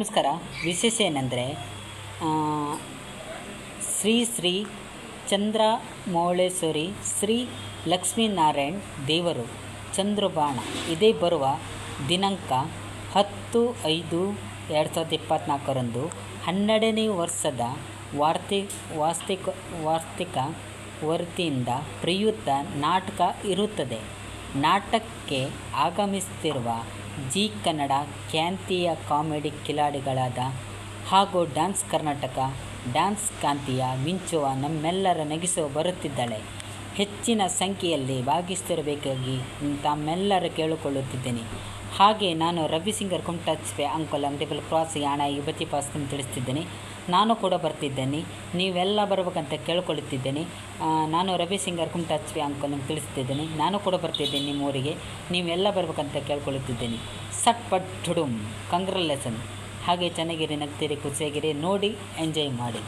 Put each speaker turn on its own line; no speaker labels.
ನಮಸ್ಕಾರ. ವಿಶೇಷ ಏನಂದರೆ ಶ್ರೀ ಶ್ರೀ ಚಂದ್ರಮೌಳೇಶ್ವರಿ ಶ್ರೀ ಲಕ್ಷ್ಮೀನಾರಾಯಣ್ ದೇವರು ಚಂದ್ರಬಾಣ ಇದೇ ಬರುವ ದಿನಾಂಕ ಹತ್ತು ಐದು ಎರಡು ಸಾವಿರದ ಇಪ್ಪತ್ತ್ನಾಲ್ಕರಂದು ಹನ್ನೆರಡನೇ ವರ್ಷದ ವಾರ್ತಿ ವಾಸ್ತಿಕ ವಾರ್ತಿಕ ವರ್ತಿಯಿಂದ ಪ್ರಯುಕ್ತ ನಾಟಕ ಇರುತ್ತದೆ. ನಾಟಕಕ್ಕೆ ಆಗಮಿಸುತ್ತಿರುವ ಜೀ ಕನ್ನಡ ಖ್ಯಾತಿಯ ಕಾಮಿಡಿ ಕಿಲಾಡಿಗಳಾದ ಹಾಗೂ ಡ್ಯಾನ್ಸ್ ಕರ್ನಾಟಕ ಡ್ಯಾನ್ಸ್ ಕ್ರಾಂತಿಯ ಮಿಂಚುವ ನಮ್ಮೆಲ್ಲರ ನಗಿಸು ಬರುತ್ತಿದ್ದಾಳೆ. ಹೆಚ್ಚಿನ ಸಂಖ್ಯೆಯಲ್ಲಿ ಭಾಗಿಸ್ತಿರಬೇಕಾಗಿ ತಮ್ಮೆಲ್ಲರ ಕೇಳಿಕೊಳ್ಳುತ್ತಿದ್ದೇನೆ. ಹಾಗೆ ನಾನು ರವಿ ಸಿಂಗರ್ ಕುಮಟಚ್ಪೆ ಅಂಕಲ್ ಅಂಗಡಿಬಲ್ ಕ್ರಾಸ್ ಯಾಣ ಯುವತಿ ಪಾಸ್ ತಿಳಿಸ್ತಿದ್ದೇನೆ. ನಾನು ಕೂಡ ಬರ್ತಿದ್ದೇನೆ. ನೀವೆಲ್ಲ ಬರಬೇಕಂತ ಕೇಳ್ಕೊಳ್ಳುತ್ತಿದ್ದೇನೆ ನಾನು ರವಿ ಸಿಂಗರ್ ಕುಮಟಚ್ಪೆ ಅಂಕೋಲ್ ಅಂತ ತಿಳಿಸ್ತಿದ್ದೇನೆ. ನಾನು ಕೂಡ ಬರ್ತಿದ್ದೇನೆ ನಿಮ್ಮ ಊರಿಗೆ ನೀವೆಲ್ಲ ಬರಬೇಕಂತ ಕೇಳ್ಕೊಳ್ಳುತ್ತಿದ್ದೇನೆ ಸಟ್ ಪಟ್ ಠುಡುಮ್ ಕಂಗ್ರಲೇಸನ್ ಹಾಗೆ ಚೆನ್ನಾಗಿರಿ ನಗ್ತೀರಿ ಖುಷಿಯಾಗಿರಿ ನೋಡಿ ಎಂಜಾಯ್ ಮಾಡಿ.